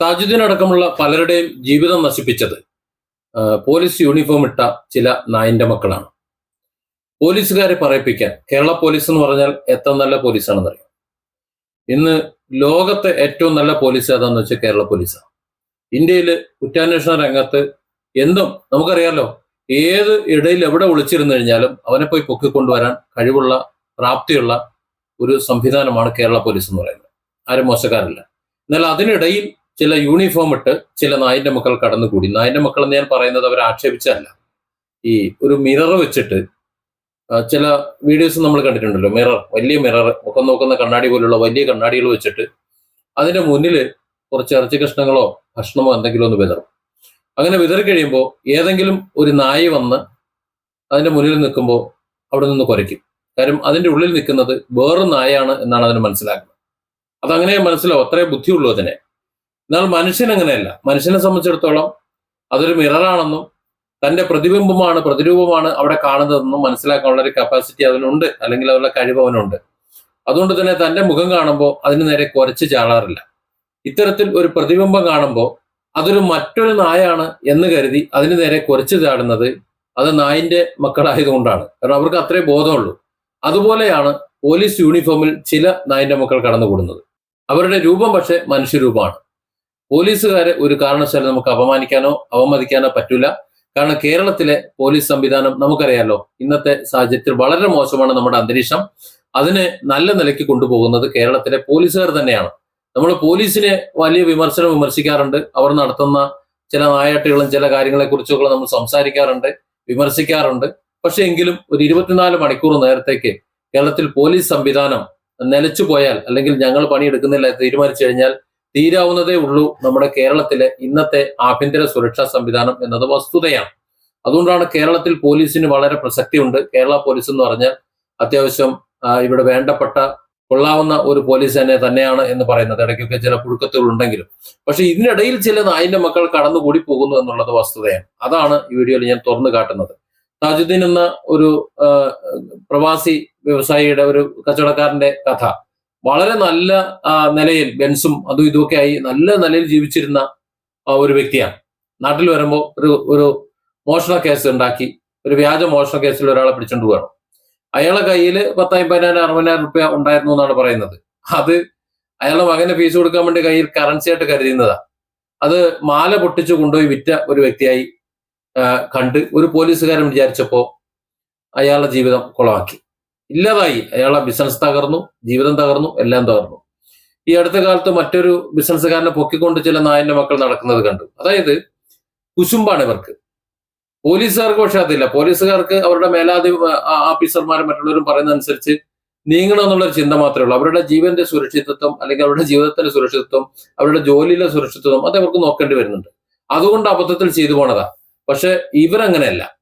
താജുദ്ദീൻ അടക്കമുള്ള പലരുടെയും ജീവിതം നശിപ്പിച്ചത് പോലീസ് യൂണിഫോം ഇട്ട ചില നായിന്റെ മക്കളാണ്. പോലീസുകാരെ പറയിപ്പിക്കാൻ കേരള പോലീസ് എന്ന് പറഞ്ഞാൽ എത്ര നല്ല പോലീസാണെന്ന് അറിയാം ഇന്ന് ലോകത്തെ ഏറ്റവും നല്ല പോലീസ് ഏതാന്ന് വെച്ചാൽ കേരള പോലീസാണ്. ഇന്ത്യയിൽ കുറ്റാന്വേഷണ രംഗത്ത് എന്തും നമുക്കറിയാലോ ഏത് ഇടയിൽ എവിടെ ഒളിച്ചിരുന്നു കഴിഞ്ഞാലും അവനെ പോയി പൊക്കിക്കൊണ്ടുവരാൻ കഴിവുള്ള പ്രാപ്തിയുള്ള ഒരു സംവിധാനമാണ് കേരള പോലീസ് എന്ന് പറയുന്നത്. ആരും മോശക്കാരല്ല. എന്നാൽ അതിനിടയിൽ ചില യൂണിഫോം ഇട്ട് ചില നായിന്റെ മക്കൾ കടന്നുകൂടി. നായിന്റെ മക്കൾ എന്ന് ഞാൻ പറയുന്നത് അവർ ആക്ഷേപിച്ചല്ല ഈ ഒരു മിറർ വെച്ചിട്ട് ചില വീഡിയോസ് നമ്മൾ കണ്ടിട്ടുണ്ടല്ലോ. മിറർ വലിയ മിറർ മുഖം നോക്കുന്ന കണ്ണാടി പോലുള്ള വലിയ കണ്ണാടികൾ വെച്ചിട്ട് അതിന്റെ മുന്നിൽ കുറച്ച് ഇറച്ചി കഷ്ണങ്ങളോ ഭക്ഷണമോ എന്തെങ്കിലും ഒന്ന് വിതറും. അങ്ങനെ വിതറി കഴിയുമ്പോൾ ഏതെങ്കിലും ഒരു നായി വന്ന് അതിന്റെ മുന്നിൽ നിൽക്കുമ്പോൾ അവിടെ നിന്ന് കുരയ്ക്കും കാര്യം അതിന്റെ ഉള്ളിൽ നിൽക്കുന്നത് വേറൊരു നായാണ് എന്നാണ് അതിന് മനസ്സിലാക്കുന്നത്. അതങ്ങനെ മനസ്സിലാവും. അത്രേ ബുദ്ധിയുള്ളൂ അതിനെ. എന്നാൽ മനുഷ്യൻ അങ്ങനെയല്ല. മനുഷ്യനെ സംബന്ധിച്ചിടത്തോളം അതൊരു മിററാണെന്നും തന്റെ പ്രതിബിംബമാണ് പ്രതിരൂപമാണ് അവിടെ കാണുന്നതെന്നും മനസ്സിലാക്കാനുള്ള ഒരു കപ്പാസിറ്റി അതിനുണ്ട് അല്ലെങ്കിൽ അതിനുള്ള കഴിവ് അവനുണ്ട്. അതുകൊണ്ട് തന്നെ തന്റെ മുഖം കാണുമ്പോൾ അതിന് നേരെ കുറച്ച് ചാടാറില്ല. ഇത്തരത്തിൽ ഒരു പ്രതിബിംബം കാണുമ്പോൾ അതൊരു മറ്റൊരു നായാണ് എന്ന് കരുതി അതിന് നേരെ കുറച്ച് ചാടുന്നത് അത് നായിന്റെ മക്കളായതുകൊണ്ടാണ്. കാരണം അവർക്ക് അത്രേ ബോധമുള്ളൂ. അതുപോലെയാണ് പോലീസ് യൂണിഫോമിൽ ചില നായിന്റെ മക്കൾ കടന്നുകൂടുന്നത്. അവരുടെ രൂപം പക്ഷെ മനുഷ്യരൂപമാണ്. പോലീസുകാരെ ഒരു കാരണവശാലും നമുക്ക് അപമാനിക്കാനോ അവമതിക്കാനോ പറ്റൂല. കാരണം കേരളത്തിലെ പോലീസ് സംവിധാനം നമുക്കറിയാലോ ഇന്നത്തെ സാഹചര്യത്തിൽ വളരെ മോശമാണ് നമ്മുടെ അന്തരീക്ഷം. അതിനെ നല്ല നിലയ്ക്ക് കൊണ്ടുപോകുന്നത് കേരളത്തിലെ പോലീസുകാർ തന്നെയാണ്. നമ്മൾ പോലീസിനെ വലിയ വിമർശനം വിമർശിക്കാറുണ്ട്. അവർ നടത്തുന്ന ചില നായാട്ടുകളും ചില കാര്യങ്ങളെ കുറിച്ചൊക്കെ നമ്മൾ സംസാരിക്കാറുണ്ട് വിമർശിക്കാറുണ്ട്. പക്ഷെ എങ്കിലും ഒരു ഇരുപത്തിനാല് മണിക്കൂർ നേരത്തേക്ക് കേരളത്തിൽ പോലീസ് സംവിധാനം നിലച്ചു പോയാൽ അല്ലെങ്കിൽ ഞങ്ങൾ പണിയെടുക്കുന്നില്ല തീരുമാനിച്ചു കഴിഞ്ഞാൽ തീരാവുന്നതേ ഉള്ളൂ നമ്മുടെ കേരളത്തിലെ ഇന്നത്തെ ആഭ്യന്തര സുരക്ഷാ സംവിധാനം എന്നത് വസ്തുതയാണ്. അതുകൊണ്ടാണ് കേരളത്തിൽ പോലീസിന് വളരെ പ്രസക്തിയുണ്ട്. കേരള പോലീസ് എന്ന് പറഞ്ഞാൽ അത്യാവശ്യം ഇവിടെ വേണ്ടപ്പെട്ട കൊള്ളാവുന്ന ഒരു പോലീസ് തന്നെ തന്നെയാണ് എന്ന് പറയുന്നത്. ഇടയ്ക്കൊക്കെ ചില പുഴുക്കത്തുകൾ ഉണ്ടെങ്കിലും. പക്ഷെ ഇതിനിടയിൽ ചില നായിന്റെ മക്കൾ കടന്നുകൂടി പോകുന്നു എന്നുള്ളത് വസ്തുതയാണ്. അതാണ് ഈ വീഡിയോയിൽ ഞാൻ തുറന്നു കാട്ടുന്നത്. താജുദ്ദീൻ എന്ന ഒരു പ്രവാസി വ്യവസായിയുടെ ഒരു കച്ചവടക്കാരന്റെ കഥ. വളരെ നല്ല നിലയിൽ ബെൻസും അതും ഇതുമൊക്കെ ആയി നല്ല നിലയിൽ ജീവിച്ചിരുന്ന ഒരു വ്യക്തിയാണ്. നാട്ടിൽ വരുമ്പോൾ ഒരു ഒരു മോഷണ കേസ് ഉണ്ടാക്കി ഒരു വ്യാജ മോഷണ കേസിൽ ഒരാളെ പിടിച്ചോണ്ട് പോകണം അയാളെ കയ്യിൽ പത്തമ്പതിനായിരം അറുപതിനായിരം റുപ്യ ഉണ്ടായിരുന്നു എന്നാണ് പറയുന്നത്. അത് അയാളുടെ മകന് ഫീസ് കൊടുക്കാൻ വേണ്ടി കയ്യിൽ കറൻസി ആയിട്ട് കരുതുന്നതാ അത് മാല പൊട്ടിച്ചു കൊണ്ടുപോയി വിറ്റ ഒരു വ്യക്തിയായി കണ്ട് ഒരു പോലീസുകാരൻ വിചാരിച്ചപ്പോ അയാളുടെ ജീവിതം കുളമാക്കി. ഇല്ലാതായി. അയാളെ ബിസിനസ് തകർന്നു ജീവിതം തകർന്നു എല്ലാം തകർന്നു. ഈ അടുത്ത കാലത്ത് മറ്റൊരു ബിസിനസ്സുകാരനെ പൊക്കിക്കൊണ്ട് ചില നായന്റെ മക്കൾ നടക്കുന്നത് കണ്ടു. അതായത് കുശുമ്പാണ് ഇവർക്ക്. പോലീസുകാർക്ക് പക്ഷെ അതില്ല. പോലീസുകാർക്ക് അവരുടെ മേലാധി ഓഫീസർമാരും മറ്റുള്ളവരും പറയുന്ന അനുസരിച്ച് നീങ്ങണം എന്നുള്ളൊരു ചിന്ത മാത്രമേ ഉള്ളൂ. അവരുടെ ജീവന്റെ സുരക്ഷിതത്വം അല്ലെങ്കിൽ അവരുടെ ജീവിതത്തിന്റെ സുരക്ഷിതത്വം അവരുടെ ജോലിയിലെ സുരക്ഷിതത്വം അത് അവർക്ക് നോക്കേണ്ടി വരുന്നുണ്ട്. അതുകൊണ്ട് അബദ്ധത്തിൽ ചെയ്തു പോണതാ. പക്ഷെ ഇവരങ്ങനെയല്ല.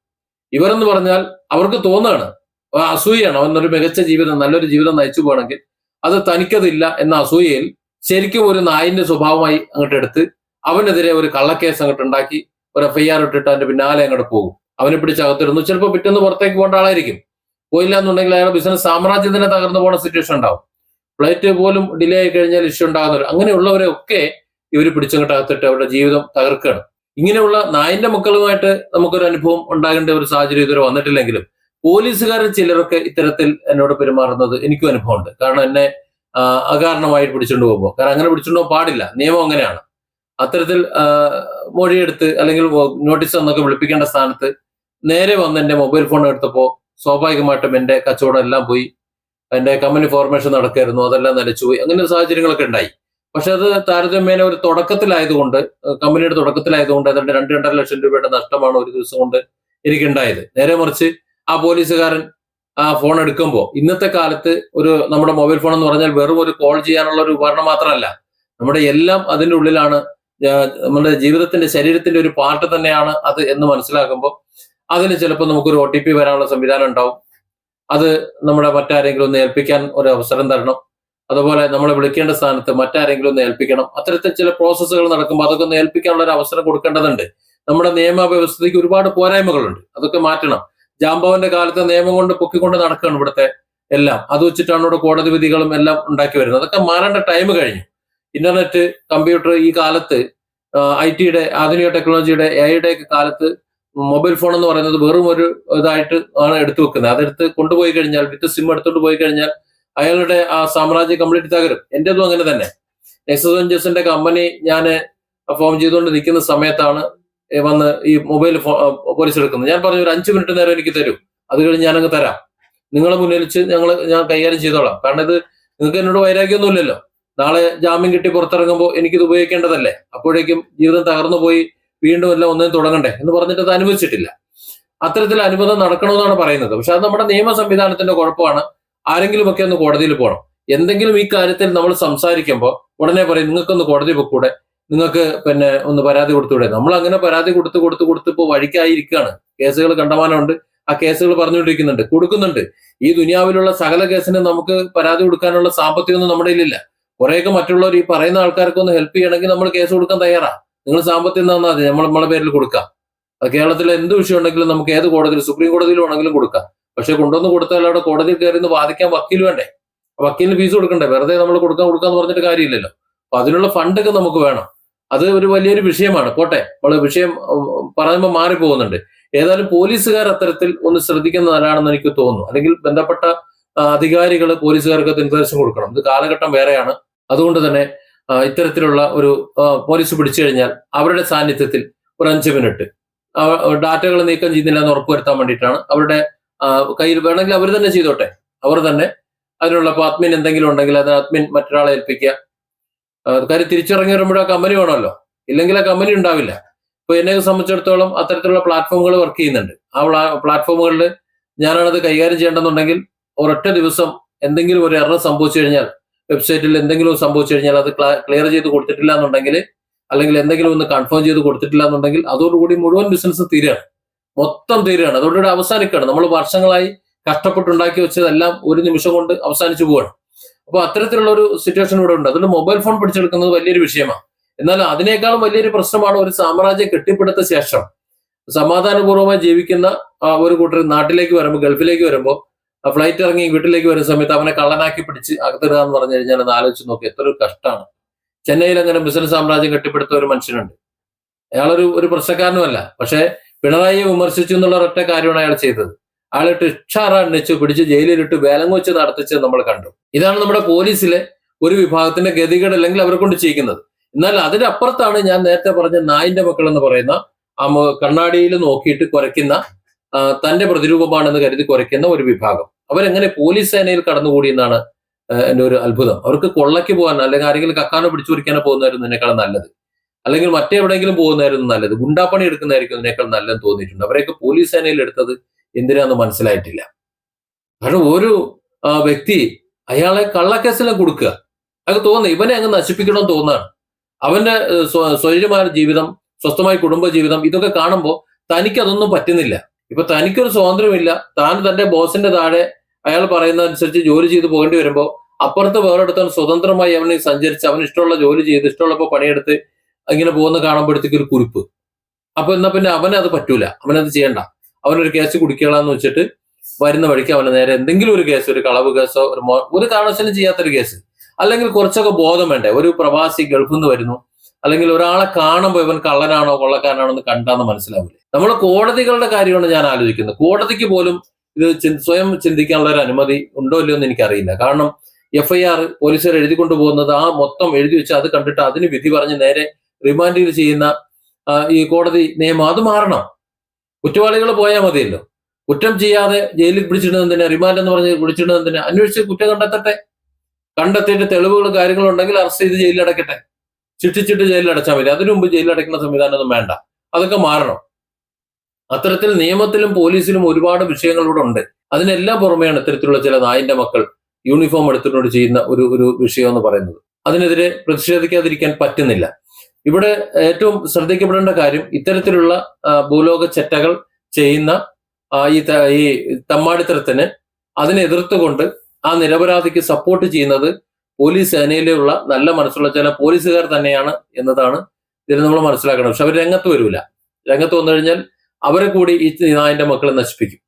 ഇവരെന്ന് പറഞ്ഞാൽ അവർക്ക് തോന്നുകയാണ് ആ അസൂയാണ് അവനൊരു മികച്ച ജീവിതം നല്ലൊരു ജീവിതം നയിച്ചു പോകണമെങ്കിൽ അത് തനിക്കതില്ല എന്ന അസൂയയിൽ ശരിക്കും ഒരു നായിന്റെ സ്വഭാവമായി അങ്ങോട്ട് എടുത്ത് അവനെതിരെ ഒരു കള്ളക്കേസ് അങ്ങോട്ട് ഉണ്ടാക്കി ഒരു എഫ്ഐആർ ഇട്ടിട്ട് അതിന്റെ പിന്നാലെ അങ്ങോട്ട് പോകും. അവനെ പിടിച്ച് അകത്തിരുന്നു ചിലപ്പോൾ പിറ്റേന്ന് പുറത്തേക്ക് പോകേണ്ട ആളായിരിക്കും. പോയില്ല എന്നുണ്ടെങ്കിൽ അയാളുടെ ബിസിനസ് സാമ്രാജ്യം തന്നെ തകർന്നു പോകുന്ന സിറ്റുവേഷൻ ഉണ്ടാവും. ഫ്ലൈറ്റ് പോലും ഡിലേ ആയി കഴിഞ്ഞാൽ ഇഷ്യൂ ഉണ്ടാകുന്നില്ല അങ്ങനെയുള്ളവരെ ഒക്കെ ഇവർ പിടിച്ചങ്ങട്ട് അകത്തിട്ട് അവരുടെ ജീവിതം തകർക്കുകയാണ്. ഇങ്ങനെയുള്ള നായിന്റെ മക്കളുമായിട്ട് നമുക്കൊരു അനുഭവം ഉണ്ടാകേണ്ട ഒരു സാഹചര്യം ഇതുവരെ വന്നിട്ടില്ലെങ്കിലും പോലീസുകാരൻ ചിലരൊക്കെ ഇത്തരത്തിൽ എന്നോട് പെരുമാറുന്നത് എനിക്കും അനുഭവമുണ്ട്. കാരണം എന്നെ അകാരണമായി പിടിച്ചുകൊണ്ട് പോകുമ്പോൾ കാരണം അങ്ങനെ പിടിച്ചുകൊണ്ട് പോകാൻ പാടില്ല. നിയമം അങ്ങനെയാണ്. അത്തരത്തിൽ മൊഴിയെടുത്ത് അല്ലെങ്കിൽ നോട്ടീസ് എന്നൊക്കെ വിളിപ്പിക്കേണ്ട സ്ഥാനത്ത് നേരെ വന്ന് എന്റെ മൊബൈൽ ഫോൺ എടുത്തപ്പോൾ സ്വാഭാവികമായിട്ടും എന്റെ കച്ചവടം എല്ലാം പോയി. എന്റെ കമ്പനി ഫോർമേഷൻ നടക്കായിരുന്നു. അതെല്ലാം നിലച്ചുപോയി അങ്ങനെ സാഹചര്യങ്ങളൊക്കെ ഉണ്ടായി. പക്ഷെ അത് താരതമ്യേന ഒരു തുടക്കത്തിലായതുകൊണ്ട് കമ്പനിയുടെ തുടക്കത്തിലായതുകൊണ്ട് അതിന്റെ രണ്ട് രണ്ടര ലക്ഷം രൂപയുടെ നഷ്ടമാണ് ഒരു ദിവസം കൊണ്ട് എനിക്കുണ്ടായത്. നേരെ മറിച്ച് ആ പോലീസുകാരൻ ആ ഫോൺ എടുക്കുമ്പോൾ ഇന്നത്തെ കാലത്ത് ഒരു നമ്മുടെ മൊബൈൽ ഫോൺ എന്ന് പറഞ്ഞാൽ വെറും ഒരു കോൾ ചെയ്യാനുള്ള ഒരു ഉപകരണം മാത്രമല്ല. നമ്മുടെ എല്ലാം അതിന്റെ ഉള്ളിലാണ് നമ്മുടെ ജീവിതത്തിന്റെ ശരീരത്തിന്റെ ഒരു പാർട്ട് തന്നെയാണ് അത് എന്ന് മനസ്സിലാക്കുമ്പോൾ അതിന് ചിലപ്പോൾ നമുക്കൊരു ഒ ടി പി വരാനുള്ള സംവിധാനം ഉണ്ടാവും. അത് നമ്മുടെ മറ്റാരെങ്കിലും ഒന്ന് ഏൽപ്പിക്കാൻ ഒരു അവസരം തരണം. അതുപോലെ നമ്മളെ വിളിക്കേണ്ട സ്ഥാനത്ത് മറ്റാരെങ്കിലും ഒന്ന് ഏൽപ്പിക്കണം. അത്തരത്തിൽ ചില പ്രോസസ്സുകൾ നടക്കുമ്പോൾ അതൊക്കെ ഒന്ന് ഏൽപ്പിക്കാനുള്ള ഒരു അവസരം കൊടുക്കേണ്ടതുണ്ട്. നമ്മുടെ നിയമവ്യവസ്ഥയ്ക്ക് ഒരുപാട് പോരായ്മകളുണ്ട്. അതൊക്കെ മാറ്റണം. ജാംബവന്റെ കാലത്തെ നിയമം കൊണ്ട് പൊക്കിക്കൊണ്ട് നടക്കുകയാണ് ഇവിടുത്തെ എല്ലാം. അത് വെച്ചിട്ടാണ് ഇവിടെ കോടതി വിധികളും എല്ലാം ഉണ്ടാക്കി വരുന്നത്. അതൊക്കെ മാറേണ്ട ടൈം കഴിഞ്ഞു. ഇന്റർനെറ്റ് കമ്പ്യൂട്ടർ ഈ കാലത്ത് ഐ ടിയുടെ ആധുനിക ടെക്നോളജിയുടെ എ ഒക്കെ കാലത്ത് മൊബൈൽ ഫോൺ എന്ന് പറയുന്നത് വെറും ഒരു ഇതായിട്ട് ആണ് എടുത്തു വെക്കുന്നത്. അതെടുത്ത് കൊണ്ടുപോയി കഴിഞ്ഞാൽ വിത്ത് സിം എടുത്തുകൊണ്ട് പോയി കഴിഞ്ഞാൽ അയാളുടെ ആ സാമ്രാജ്യം കംപ്ലീറ്റ് തകരും. എന്റെതും അങ്ങനെ തന്നെ. നെക്സസ് വെഞ്ചേഴ്സിന്റെ കമ്പനി ഞാൻ ഫോം ചെയ്തുകൊണ്ട് നിൽക്കുന്ന സമയത്താണ് വന്ന് ഈ മൊബൈൽ പോലീസ് എടുക്കുന്നത് ഞാൻ പറഞ്ഞു ഒരു അഞ്ച് മിനിറ്റ് നേരം എനിക്ക് തരൂ. അത് കഴിഞ്ഞ് ഞാനങ്ങ് തരാം. നിങ്ങളെ മുന്നിൽ വെച്ച് ഞങ്ങൾ ഞാൻ കൈകാര്യം ചെയ്തോളാം. കാരണം ഇത് നിങ്ങൾക്ക് എന്നോട് വൈരാഗ്യമൊന്നുമില്ലല്ലോ. നാളെ ജാമ്യം കിട്ടി പുറത്തിറങ്ങുമ്പോൾ എനിക്കിത് ഉപയോഗിക്കേണ്ടതല്ലേ? അപ്പോഴേക്കും ജീവിതം തകർന്നു പോയി. വീണ്ടും എല്ലാം ഒന്നും തുടങ്ങണ്ടേ? എന്ന് പറഞ്ഞിട്ട് അത് അനുവദിച്ചിട്ടില്ല. അത്തരത്തിൽ അനുബന്ധം നടക്കണമെന്നാണ് പറയുന്നത്. പക്ഷെ അത് നമ്മുടെ നിയമ സംവിധാനത്തിന്റെ കുഴപ്പമാണ്. ആരെങ്കിലുമൊക്കെ ഒന്ന് കോടതിയിൽ പോകണം എന്തെങ്കിലും ഈ കാര്യത്തിൽ നമ്മൾ സംസാരിക്കുമ്പോൾ ഉടനെ പറയും നിങ്ങൾക്കൊന്ന് കോടതി പൊക്കൂടെ? നിങ്ങൾക്ക് പിന്നെ ഒന്ന് പരാതി കൊടുത്തൂടെ നമ്മൾ അങ്ങനെ പരാതി കൊടുത്ത് കൊടുത്ത് കൊടുത്ത് ഇപ്പോൾ വഴിക്കായിരിക്കുകയാണ് കേസുകൾ കണ്ടമാനമുണ്ട്. ആ കേസുകൾ പറഞ്ഞുകൊണ്ടിരിക്കുന്നുണ്ട്. കൊടുക്കുന്നുണ്ട്. ഈ ദുനിയാവിലുള്ള സകല കേസിന് നമുക്ക് പരാതി കൊടുക്കാനുള്ള സാമ്പത്തികമൊന്നും നമ്മുടെ ഇല്ലില്ല കുറേയൊക്കെ മറ്റുള്ളവർ ഈ പറയുന്ന ആൾക്കാർക്ക് ഒന്ന് ഹെൽപ്പ് ചെയ്യണമെങ്കിൽ നമ്മൾ കേസ് കൊടുക്കാൻ തയ്യാറാ. നിങ്ങൾ സാമ്പത്തികം തന്നാൽ മതി. നമ്മൾ നമ്മളെ പേരിൽ കൊടുക്കാം. അത് കേരളത്തിൽ എന്ത് വിഷയം ഉണ്ടെങ്കിലും നമുക്ക് ഏത് കോടതി സുപ്രീം കോടതിയിൽ വേണമെങ്കിലും കൊടുക്കാം. പക്ഷെ കൊണ്ടുവന്ന് കൊടുത്താൽ അവിടെ കോടതിയിൽ കയറി വാദിക്കാൻ വക്കീൽ വേണ്ടേ? വക്കീലിന് ഫീസ് കൊടുക്കണ്ടേ? വെറുതെ നമ്മൾ കൊടുക്കാൻ കൊടുക്കാന്ന് പറഞ്ഞിട്ട് കാര്യമില്ലല്ലോ. അപ്പൊ അതിനുള്ള ഫണ്ടൊക്കെ നമുക്ക് വേണം. അത് ഒരു വലിയൊരു വിഷയമാണ്. പോട്ടെ നമ്മൾ വിഷയം പറയുമ്പോൾ മാറി പോകുന്നുണ്ട് ഏതായാലും പോലീസുകാർ അത്തരത്തിൽ ഒന്ന് ശ്രദ്ധിക്കുന്ന നല്ലതാണെന്ന് എനിക്ക് തോന്നുന്നു. അല്ലെങ്കിൽ ബന്ധപ്പെട്ട അധികാരികൾ പോലീസുകാർക്ക് നിർദ്ദേശം കൊടുക്കണം. ഇത് കാലഘട്ടം വേറെയാണ്. അതുകൊണ്ട് തന്നെ ഇത്തരത്തിലുള്ള ഒരു പോലീസ് പിടിച്ചു കഴിഞ്ഞാൽ അവരുടെ സാന്നിധ്യത്തിൽ ഒരു അഞ്ച് മിനിറ്റ്. ഡാറ്റകൾ നീക്കം ചെയ്യുന്നില്ല എന്ന് ഉറപ്പുവരുത്താൻ വേണ്ടിയിട്ടാണ് അവരുടെ കയ്യിൽ വേണമെങ്കിൽ അവർ തന്നെ ചെയ്തോട്ടെ. അവർ തന്നെ അതിനുള്ള അപ്പൊ എന്തെങ്കിലും ഉണ്ടെങ്കിൽ അത് അഡ്മിൻ മറ്റൊരാളെ ഏൽപ്പിക്കുക. കാര്യം തിരിച്ചിറങ്ങി വരുമ്പോൾ ആ കമ്പനി വേണമല്ലോ. ഇല്ലെങ്കിൽ ആ കമ്പനി ഉണ്ടാവില്ല. ഇപ്പൊ എന്നെ സംബന്ധിച്ചിടത്തോളം അത്തരത്തിലുള്ള പ്ലാറ്റ്ഫോമുകൾ വർക്ക് ചെയ്യുന്നുണ്ട്. ആ പ്ലാറ്റ്ഫോമുകളിൽ ഞാനാണത് കൈകാര്യം ചെയ്യേണ്ടെന്നുണ്ടെങ്കിൽ ഒരൊറ്റ ദിവസം എന്തെങ്കിലും ഒരു എറർ സംഭവിച്ചു കഴിഞ്ഞാൽ വെബ്സൈറ്റിൽ എന്തെങ്കിലും സംഭവിച്ചു കഴിഞ്ഞാൽ അത് ക്ലിയർ ചെയ്ത് കൊടുത്തിട്ടില്ല എന്നുണ്ടെങ്കിൽ അല്ലെങ്കിൽ എന്തെങ്കിലും ഒന്ന് കൺഫേം ചെയ്ത് കൊടുത്തിട്ടില്ല എന്നുണ്ടെങ്കിൽ അതോടുകൂടി മുഴുവൻ ബിസിനസ് തീരുകയാണ് മൊത്തം തീരുകയാണ് അതോടുകൂടി അവസാനിക്കുകയാണ് നമ്മൾ വർഷങ്ങളായി കഷ്ടപ്പെട്ടുണ്ടാക്കി വെച്ചതെല്ലാം ഒരു നിമിഷം കൊണ്ട് അവസാനിച്ചു പോവാണ്. അപ്പൊ അത്തരത്തിലുള്ള ഒരു സിറ്റുവേഷൻ ഇവിടെ ഉണ്ട്. അതുകൊണ്ട് മൊബൈൽ ഫോൺ പിടിച്ചെടുക്കുന്നത് വലിയൊരു വിഷയമാണ്. എന്നാൽ അതിനേക്കാളും വലിയൊരു പ്രശ്നമാണ് ഒരു സാമ്രാജ്യം കെട്ടിപ്പടുത്ത ശേഷം. സമാധാനപൂർവമായി ജീവിക്കുന്ന ഒരു കൂട്ടർ നാട്ടിലേക്ക് വരുമ്പോൾ ഗൾഫിലേക്ക് വരുമ്പോൾ ഫ്ലൈറ്റ് ഇറങ്ങി വീട്ടിലേക്ക് വരുന്ന സമയത്ത് അവനെ കള്ളനാക്കി പിടിച്ച് അകത്തിടുക എന്ന് പറഞ്ഞു കഴിഞ്ഞാൽ അത് ആലോചിച്ച് നോക്കി എത്ര ഒരു കഷ്ടമാണ്. ചെന്നൈയിൽ അങ്ങനെ ബിസിനസ് സാമ്രാജ്യം കെട്ടിപ്പടുത്ത ഒരു മനുഷ്യനുണ്ട്. അയാളൊരു ഒരു പ്രശ്നക്കാരനുമല്ല. പക്ഷേ പിണറായിയെ വിമർശിച്ചു എന്നുള്ള ഒറ്റ കാര്യമാണ് അയാൾ ചെയ്തത്. അയാളിട്ട് ഇക്ഷാറണിച്ച് പിടിച്ച് ജയിലിലിട്ട് വേലങ്ങൊച്ച് നടത്തിച്ച് നമ്മൾ കണ്ടു. ഇതാണ് നമ്മുടെ പോലീസിലെ ഒരു വിഭാഗത്തിന്റെ ഗതികേട് അല്ലെങ്കിൽ അവരെ കൊണ്ട് ചെയ്യിക്കുന്നത്. എന്നാൽ അതിന്റെ അപ്പുറത്താണ് ഞാൻ നേരത്തെ പറഞ്ഞ നായിന്റെ മക്കൾ എന്ന് പറയുന്ന ആ കണ്ണാടിയിൽ നോക്കിയിട്ട് കുരയ്ക്കുന്ന തന്റെ പ്രതിരൂപമാണെന്ന് കരുതി കുറയ്ക്കുന്ന ഒരു വിഭാഗം. അവരെങ്ങനെ പോലീസ് സേനയിൽ കടന്നുകൂടി എന്നാണ് എന്റെ ഒരു അത്ഭുതം. അവർക്ക് കൊള്ളയ്ക്ക് പോകാൻ അല്ലെങ്കിൽ ആരെങ്കിലും കക്കാനോ പിടിച്ചു പിടിക്കാനോ പോകുന്നതായിരുന്നു ഇതിനേക്കാൾ നല്ലത്. അല്ലെങ്കിൽ മറ്റെവിടെയെങ്കിലും പോകുന്നതായിരുന്നു നല്ലത്. ഗുണ്ടാപ്പണി എടുക്കുന്നതായിരിക്കും ഇതിനേക്കാൾ നല്ലതെന്ന് തോന്നിയിട്ടുണ്ട്. അവരെയൊക്കെ പോലീസ് സേനയിൽ എടുത്തത് എന്തിനാന്ന് മനസ്സിലായിട്ടില്ല. കാരണം ഒരു വ്യക്തി അയാളെ കള്ളക്കേസിലും കൊടുക്കുക. അത് തോന്നുന്നു ഇവനെ അങ്ങ് നശിപ്പിക്കണമെന്ന് തോന്നാണ് അവന്റെ സ്വൈര്യമായ ജീവിതം സ്വസ്ഥമായ കുടുംബജീവിതം ഇതൊക്കെ കാണുമ്പോൾ തനിക്ക് അതൊന്നും പറ്റുന്നില്ല. ഇപ്പൊ തനിക്കൊരു സ്വാതന്ത്ര്യമില്ല. താൻ തന്റെ ബോസിന്റെ താഴെ അയാൾ പറയുന്ന അനുസരിച്ച് ജോലി ചെയ്ത് പോകേണ്ടി വരുമ്പോൾ അപ്പുറത്ത് വേറെടുത്താൻ സ്വതന്ത്രമായി അവന് സഞ്ചരിച്ച് അവന് ഇഷ്ടമുള്ള ജോലി ചെയ്ത് ഇഷ്ടമുള്ളപ്പോൾ പണിയെടുത്ത് ഇങ്ങനെ പോകുന്ന കാണുമ്പോഴത്തേക്ക് ഒരു കുറിപ്പ്. അപ്പൊ എന്നാ പിന്നെ അവനെ അത് പറ്റൂല. അവനത് ചെയ്യണ്ട. അവനൊരു കേസ് കുടിക്കലാന്ന് വെച്ചിട്ട് വരുന്ന വഴിക്ക് അവന് നേരെ എന്തെങ്കിലും ഒരു കേസ് ഒരു കളവ് കേസോ ഒരു ഒരു കാരണവശാലും ചെയ്യാത്തൊരു കേസ്. അല്ലെങ്കിൽ കുറച്ചൊക്കെ ബോധം വേണ്ടേ? ഒരു പ്രവാസി ഗൾഫിൽ നിന്ന് വരുന്നു. അല്ലെങ്കിൽ ഒരാളെ കാണുമ്പോൾ ഇവൻ കള്ളനാണോ കൊള്ളക്കാരനാണോ എന്ന് കണ്ടാന്ന് മനസ്സിലാവില്ല? നമ്മൾ കോടതികളുടെ കാര്യമാണ് ഞാൻ ആലോചിക്കുന്നത്. കോടതിക്ക് പോലും ഇത് സ്വയം ചിന്തിക്കാനുള്ള ഒരു അനുമതി ഉണ്ടോ ഇല്ലയോ എന്ന് എനിക്കറിയില്ല. കാരണം എഫ്ഐആർ ഐ പോലീസുകാർ എഴുതി കൊണ്ടുപോകുന്നത് ആ മൊത്തം എഴുതി വെച്ച് അത് കണ്ടിട്ട് അതിന് വിധി പറഞ്ഞ് നേരെ റിമാൻഡിൽ ചെയ്യുന്ന ഈ കോടതി നിയമം അത് മാറണം. കുറ്റവാളികൾ പോയാൽ മതിയല്ലോ. കുറ്റം ചെയ്യാതെ ജയിലിൽ പിടിച്ചിടുന്നത് പിടിച്ചിടുന്നതിന് റിമാൻഡ് എന്ന് പറഞ്ഞ് പിടിച്ചിടുന്നതിന് അന്വേഷിച്ച് കുറ്റം കണ്ടെത്തട്ടെ. കണ്ടെത്തിയിട്ട് തെളിവുകളും കാര്യങ്ങളും ഉണ്ടെങ്കിൽ അറസ്റ്റ് ചെയ്ത് ജയിലിൽ അടക്കട്ടെ ശിക്ഷിച്ചിട്ട് ജയിലിൽ അടച്ചാൽ മതി. അതിനു മുമ്പ് ജയിലിൽ അടയ്ക്കുന്ന സംവിധാനമൊന്നും വേണ്ട. അതൊക്കെ മാറണം. അത്തരത്തിൽ നിയമത്തിലും പോലീസിലും ഒരുപാട് വിഷയങ്ങളിവിടെ ഉണ്ട്. അതിനെല്ലാം പുറമെയാണ് ഇത്തരത്തിലുള്ള ചില നായിന്റെ മക്കൾ യൂണിഫോം എടുത്തിട്ടുണ്ട് ചെയ്യുന്ന ഒരു ഒരു വിഷയം എന്ന് പറയുന്നത്. അതിനെതിരെ പ്രതിഷേധിക്കാതിരിക്കാൻ പറ്റുന്നില്ല. ഇവിടെ ഏറ്റവും ശ്രദ്ധിക്കപ്പെടേണ്ട കാര്യം ഇത്തരത്തിലുള്ള ഭൂലോക ചെറ്റകൾ ചെയ്യുന്ന ഈ തമ്മാടിത്തരത്തിന് അതിനെ എതിർത്തുകൊണ്ട് ആ നിരപരാധിക്ക് സപ്പോർട്ട് ചെയ്യുന്നത് പോലീസ് സേനയിലുള്ള നല്ല മനസ്സുള്ള ചില പോലീസുകാർ തന്നെയാണ് എന്നതാണ് ഇതിൽ നമ്മൾ മനസ്സിലാക്കണം പക്ഷെ അവർ രംഗത്ത് വരില്ല രംഗത്ത് വന്നു കഴിഞ്ഞാൽ അവരെ കൂടി ഈ നായന്റെ മക്കളെ നശിപ്പിക്കും.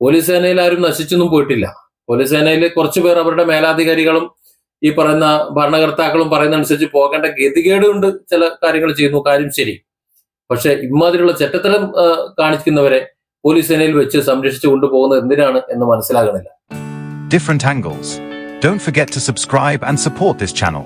പോലീസ് സേനയിൽ ആരും നശിച്ചൊന്നും പോയിട്ടില്ല. പോലീസ് സേനയിൽ കുറച്ചു പേർ അവരുടെ മേലാധികാരികളും ഈ പറയുന്ന ഭരണകർത്താക്കളും പറയുന്ന അനുസരിച്ച് പോകേണ്ട ഗതികേട് കൊണ്ട് ചില കാര്യങ്ങൾ ചെയ്യുന്നു കാര്യം ശരി പക്ഷെ ഇമാതിരിയുള്ള ചെറ്റത്തരം കാണിക്കുന്നവരെ പോലീസ് സേനയിൽ വെച്ച് സംരക്ഷിച്ചു കൊണ്ടുപോകുന്നത് എന്തിനാണ് എന്ന് മനസ്സിലാകണില്ല different angles. Don't forget to subscribe and support this channel.